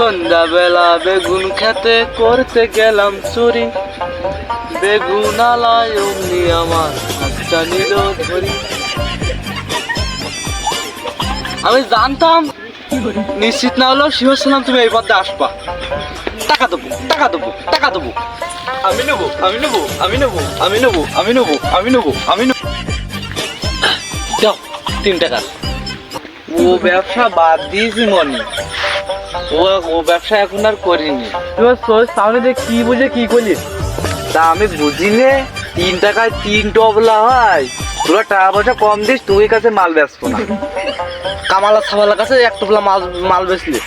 সন্ধ্যাবেলা বেগুন খেতে করতে গেলাম চুরি। বেগুন আলায় আমার হাতটা নিল ধরি। আমি জানতাম, নিশ্চিত না হলেও শিওর ছিলাম তুমি এই পথে আসবা। টাকা দেবো টাকা দেবো টাকা দেবো। আমি নেব আমি নেব আমি নেব আমি নেব আমি নেব আমি নেব আমি নেব। যাও, তিন টাকা। ও ব্যবসা বাদ দিয়েছি মনি। ও ও ব্যবসা এখন আর করিনি। তুই সোচ সামনে দিয়ে কি বুঝে কি করলিস তা আমি বুঝিনে তিন টাকায় তিন টবলা হয়। তোরা টাকা পয়সা কম দিস তুই কাছে মাল বেচবো না। কামালা সামালার কাছে এক টুকলা মাল মাল বেচলি।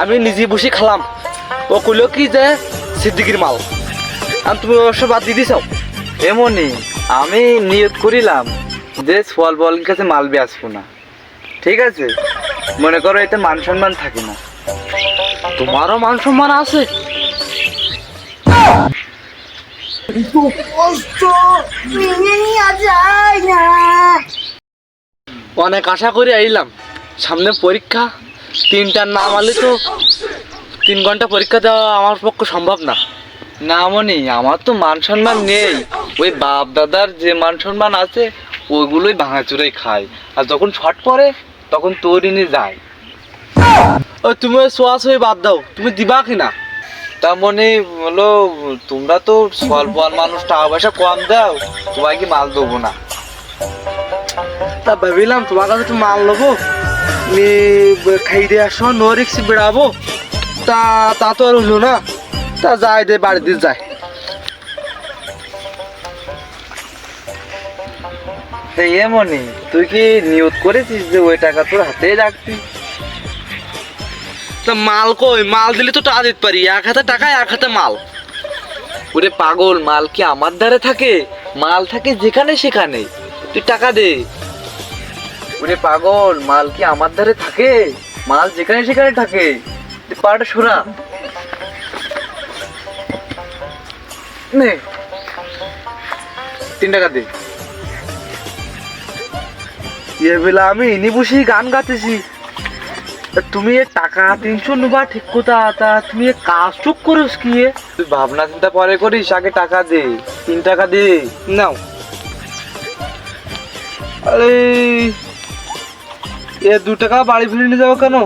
আমি নিজে বসে খালাম। ও কইলো কি যে সিদ্দিকির মাল। আর তুমি অবশ্য বাদ দিয়ে দিছাও এমনই আমি নিয়ত করিলাম যে সোয়াল বল কাছে মাল বেচবো না। ঠিক আছে? মনে করো এতে মান সম্মান থাকে না। তোমারও মান সম্মান আছে অনেক আশা করে আইলাম। সামনে পরীক্ষা তিনটার নাম আলে তো তিন ঘণ্টা পরীক্ষা দেওয়া আমার পক্ষে সম্ভব না। না মনি আমার তো মান সম্মান নেই। ওই বাপ দাদার যে মান সম্মান আছে ওইগুলোই ভাঙাচুরাই খায়। আর যখন ছট পড়ে তখন নিয়ে যায়। ও তুমি সোয়াশ হয়ে বাদ দাও। তুমি দিবা কি না তা মনে হলো তোমরা তো স্বল্প মানুষ টাকা পয়সা কম দাও তোমায় কি মাল দেবো না। তা ভাবিলাম তোমার কাছে একটু মাল নেব। খাই দিয়ে আসো নো রিক্স বেড়াবো। তা তা তো আর হলো না। তা যাই দে বাড়িতে যায় এমনই তুই কি নিয়ত করেছিস যে ওই টাকা তোর হাতে রাখবি? তা মাল কই? মাল দিলে তো টাকা দিতে পারি। এক হাতে টাকা, এক হাতে মাল। ওরে পাগল, মাল কি আমার ধারে থাকে? মাল থাকে যেখানে সেখানে। তুই টাকা দে। ওরে পাগল, মাল কি আমার ধারে থাকে? মাল যেখানে সেখানে থাকে। তুই পাটা শোনা। নে। তিন টাকা দে। ইয়ে বেলা আমি ইনি বসে গান গাতেছি। তুমি টাকা তিনশো নেবা, ঠিক কথা। তা তুমি কাজ চুপ করিস কি? তুই ভাবনা চিন্তা পরে করিস, আগে টাকা দে, তিন টাকা দে, নাও। আরে, এ দু টাকা বাড়ি ফিরে নিয়ে যাব কেন?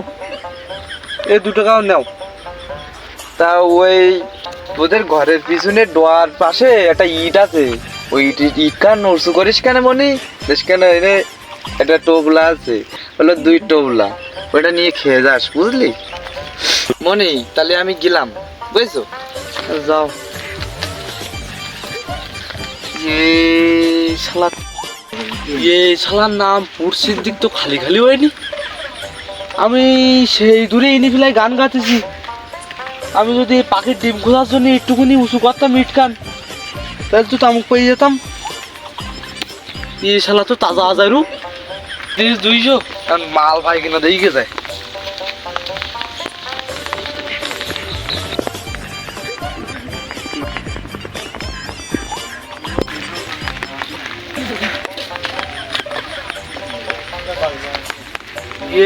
এ দু টাকাও নাও। তা ওই তোদের ঘরের পিছনে ডোয়ার পাশে একটা ইট আছে। ওই ইট ইট কান নরসু করিস কেন মনি বেশ কেন এনে একটা টোবলা আছে বলল দুই টোবলা। ওটা নিয়ে খেয়ে যাস, বুঝলি? মনি তাহলে আমি গেলাম, বুঝছ? যাও। এই শালার নাম পুরসির দিক তো খালি খালি হয়নি। আমি সেই দূরে এনে ফেলাই গান গাতেছি আমি যদি পাখির ডিম খোঁজার জন্য একটুখানি উঁচু করতাম ইটকান, তাহলে তো তামুক পেয়ে যেতাম। এই শালা তো তাজা আজারু তিরিশ দুইশো? কারণ মাল ভাই কিনা দিয়ে যায়।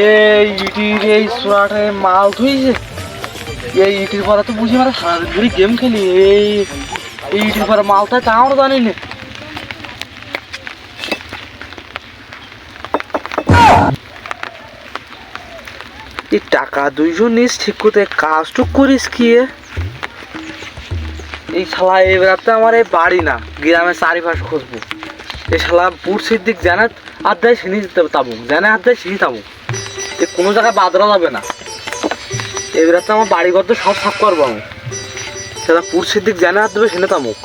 এই ইটির এই সোয়াটায় মাল ধুইছে। এই ইটির পরে তো বুঝি মানে সারাদিন ধরে গেম খেলি। এই ইটির পরে মালটা তা আমরা জানি না? এই টাকা দুইজন নিস, ঠিক করতে কাজ টুক করিস কি? এই শালা এই রাতে আমার এই বাড়ি না গ্রামে চারিপাশ খুঁজবো। এই শালা পুরসির দিক জানে আদায় সিনি তাবুক জানে আদায় সিনি তাবুক এ কোনো জায়গায় বাদরা যাবে না। এই রাতে আমার বাড়ি ঘর তো সব সাফ করব আমি। সেটা পুরসির দিক জানে হাত দেবে সিনে তামুক